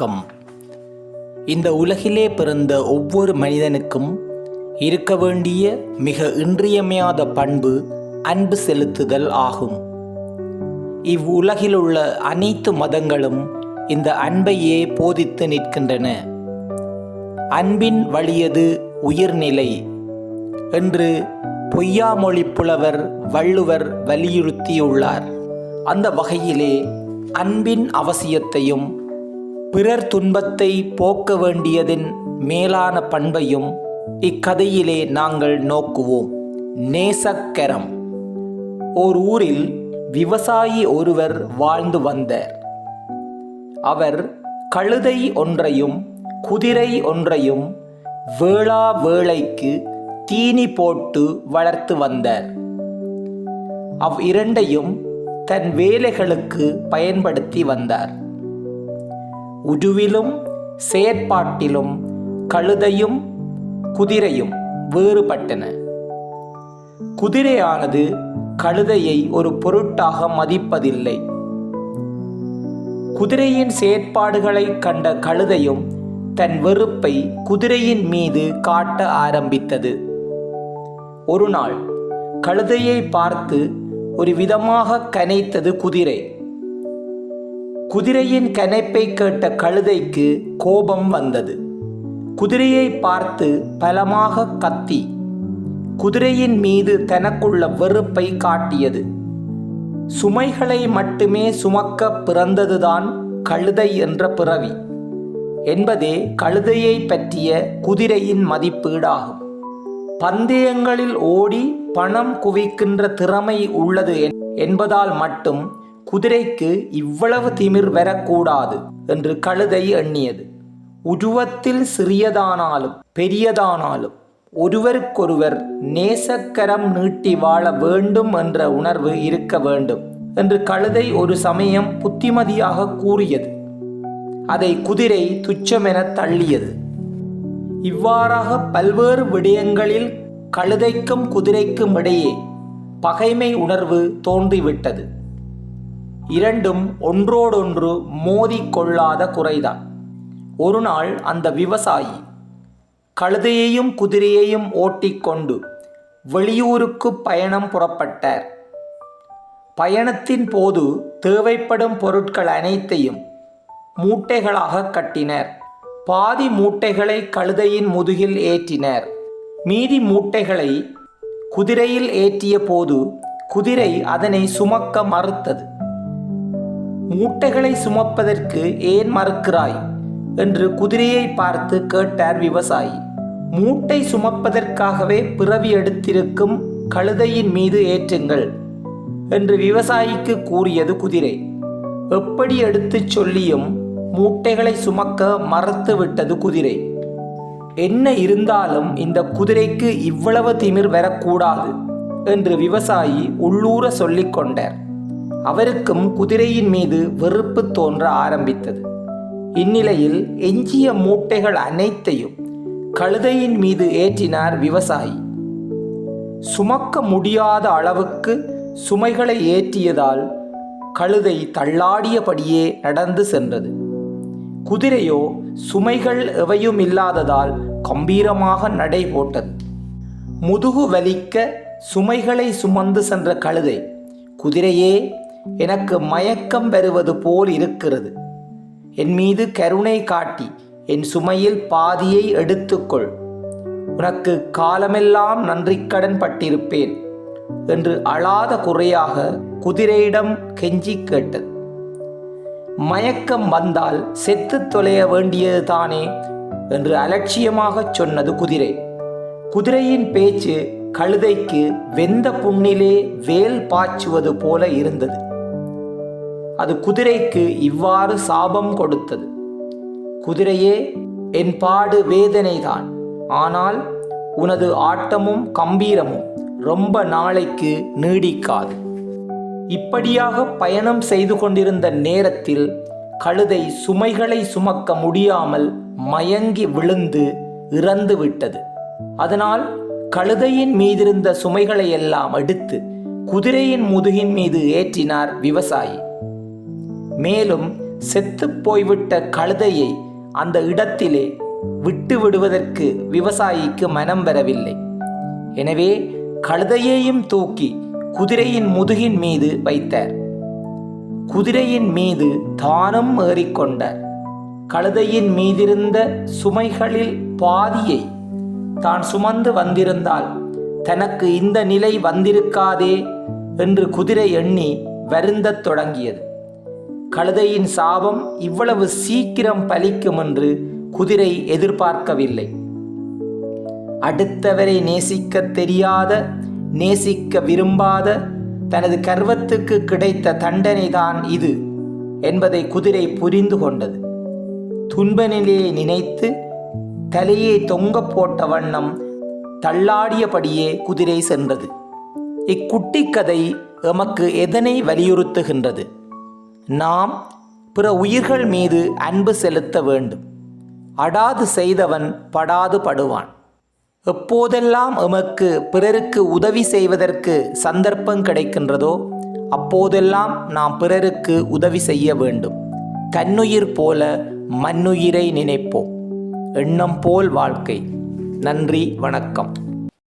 வணக்கம். இந்த உலகிலே பிறந்த ஒவ்வொரு மனிதனுக்கும் இருக்க வேண்டிய மிக இன்றியமையாத பண்பு அன்பு செலுத்துதல் ஆகும். இவ்வுலகிலுள்ள அனைத்து மதங்களும் இந்த அன்பையே போதித்து நிற்கின்றன. அன்பின் வழியது உயிர்நிலை என்று பொய்யாமொழி புலவர் வள்ளுவர் வலியுறுத்தியுள்ளார். அந்த வகையிலே அன்பின் அவசியத்தையும் பிறர் துன்பத்தை போக்க வேண்டியதின் மேலான பண்பையும் இக்கதையிலே நாங்கள் நோக்குவோம். நேசக்கரம். ஓர் ஊரில் விவசாயி ஒருவர் வாழ்ந்து வந்தார். அவர் கழுதை ஒன்றையும் குதிரை ஒன்றையும் வேளா வேளைக்கு தீனி போட்டு வளர்த்து வந்தார். அவ் இரண்டையும் தன் வேலைகளுக்கு பயன்படுத்தி வந்தார். உருவிலும் செயற்பாட்டிலும் கழுதையும் குதிரையும் வேறுபட்டன. குதிரையானது கழுதையை ஒரு பொருட்டாக மதிப்பதில்லை. குதிரையின் செயற்பாடுகளை கண்ட கழுதையும் தன் வெறுப்பை குதிரையின் மீது காட்ட ஆரம்பித்தது. ஒரு நாள் கழுதையை பார்த்து ஒரு விதமாக கனைத்தது குதிரை. குதிரையின் கனைப்பை கேட்ட கழுதைக்கு கோபம் வந்தது. குதிரையை பார்த்து பலமாக கத்தி குதிரையின் மீது தனக்குள்ள வெறுப்பை காட்டியது. சுமைகளை மட்டுமே சுமக்க பிறந்ததுதான் கழுதை என்ற பிறவி என்பதே கழுதையை பற்றிய குதிரையின் மதிப்பீடாகும். பந்தயங்களில் ஓடி பணம் குவிக்கின்ற திறமை உள்ளது என்பதால் மட்டும் குதிரைக்கு இவ்வளவு திமிர் வரக்கூடாது என்று கழுதை எண்ணியது. உருவத்தில் சிறியதானாலும் பெரியதானாலும் ஒருவருக்கொருவர் நேசக்கரம் நீட்டி வாழ வேண்டும் என்ற உணர்வு இருக்க வேண்டும் என்று கழுதை ஒரு சமயம் புத்திமதியாக கூறியது. அதை குதிரை துச்சமென தள்ளியது. இவ்வாறாக பல்வேறு விடயங்களில் கழுதைக்கும் குதிரைக்கும் இடையே பகைமை உணர்வு தோன்றிவிட்டது. இரண்டும் ஒன்றோடொன்று மோதிக்கொள்ளாத குறைதான். ஒரு நாள் அந்த விவசாயி கழுதையையும் குதிரையையும் ஓட்டிக்கொண்டு வெளியூருக்கு பயணம் புறப்பட்டார். பயணத்தின் போது தேவைப்படும் பொருட்கள் அனைத்தையும் மூட்டைகளாக கட்டினர். பாதி மூட்டைகளை கழுதையின் முதுகில் ஏற்றினர். மீதி மூட்டைகளை குதிரையில் ஏற்றிய போது குதிரை அதனை சுமக்க மறுத்தது. மூட்டைகளை சுமப்பதற்கு ஏன் மறுக்கிறாய்? என்று குதிரையை பார்த்து கேட்டார் விவசாயி. மூட்டை சுமப்பதற்காகவே பிறவி எடுத்திருக்கும் கழுதையின் மீது ஏற்றுங்கள் என்று விவசாயிக்கு கூறியது குதிரை. எப்படி எடுத்துச் சொல்லியும் மூட்டைகளை சுமக்க மறத்து விட்டது குதிரை. என்ன இருந்தாலும் இந்த குதிரைக்கு இவ்வளவு திமிர் வரக்கூடாது என்று விவசாயி உள்ளூர சொல்லிக் கொண்டார் அவருக்கும் குதிரையின் மீது வெறுப்பு தோன்ற ஆரம்பித்தது. இந்நிலையில் எஞ்சிய மூட்டைகள் அனைத்தையும் கழுதையின் மீது ஏற்றினார் விவசாயி. சுமக்க முடியாத அளவுக்கு சுமைகளை ஏற்றியதால் கழுதை தள்ளாடியபடியே நடந்து சென்றது. குதிரையோ சுமைகள் எவையும் இல்லாததால் கம்பீரமாக நடை போட்டது. முதுகு வலிக்க சுமைகளை சுமந்து சென்ற கழுதை குதிரையே எனக்கு மயக்கம் பெறுவது போல் இருக்கிறது. என் மீது கருணை காட்டி என் சுமையில் பாதியை எடுத்துக்கொள். உனக்கு காலமெல்லாம் நன்றிக்கடன் பட்டிருப்பேன் என்று அழாத குறையாக குதிரையிடம் கெஞ்சி கேட்டது. மயக்கம் வந்தால் செத்து தொலைய வேண்டியது தானே என்று அலட்சியமாகச் சொன்னது குதிரை. குதிரையின் பேச்சு கழுதைக்கு வெந்த புண்ணிலே வேல் பாய்ச்சுவது போல இருந்தது. அது குதிரைக்கு இவ்வாறு சாபம் கொடுத்தது. குதிரையே என் பாடு வேதனைதான். ஆனால் உனது ஆட்டமும் கம்பீரமும் ரொம்ப நாளைக்கு நீடிக்காது. இப்படியாக பயணம் செய்து கொண்டிருந்த நேரத்தில் கழுதை சுமைகளை சுமக்க முடியாமல் மயங்கி விழுந்து இறந்து விட்டது. அதனால் கழுதையின் மீதிருந்த சுமைகளை எல்லாம் எடுத்து குதிரையின் முதுகின் மீது ஏற்றினார் விவசாயி. மேலும் செத்துப்போய்விட்ட கழுதையை அந்த இடத்திலே விட்டு விடுவதற்கு விவசாயிக்கு மனம் வரவில்லை. எனவே கழுதையையும் தூக்கி குதிரையின் முதுகின் மீது வைத்தார். குதிரையின் மீது தானும் ஏறிக்கொண்டார். கழுதையின் மீதிருந்த சுமைகளில் பாதியை தான் சுமந்து வந்திருந்தால் தனக்கு இந்த நிலை வந்திருக்காதே என்று குதிரை எண்ணி வருந்தத் தொடங்கியது. கழுதையின் சாபம் இவ்வளவு சீக்கிரம் பலிக்கும் என்று குதிரை எதிர்பார்க்கவில்லை. அடுத்தவரை நேசிக்க தெரியாத நேசிக்க விரும்பாத தனது கர்வத்துக்கு கிடைத்த தண்டனைதான் இது என்பதை குதிரை புரிந்து கொண்டது. துன்ப நிலையை நினைத்து தலையை தொங்க போட்ட வண்ணம் தள்ளாடியபடியே குதிரை சென்றது. இக்குட்டி கதை எமக்கு எதனை வலியுறுத்துகின்றது? நாம் பிற உயிர்கள் மீது அன்பு செலுத்த வேண்டும். அடாது செய்தவன் படாது படுவான். எப்போதெல்லாம் எமக்கு பிறருக்கு உதவி செய்வதற்கு சந்தர்ப்பம் கிடைக்கின்றதோ அப்போதெல்லாம் நாம் பிறருக்கு உதவி செய்ய வேண்டும். தன்னுயிர் போல மண்ணுயிரை நினைப்போம். எண்ணம் போல் வாழ்க்கை. நன்றி வணக்கம்.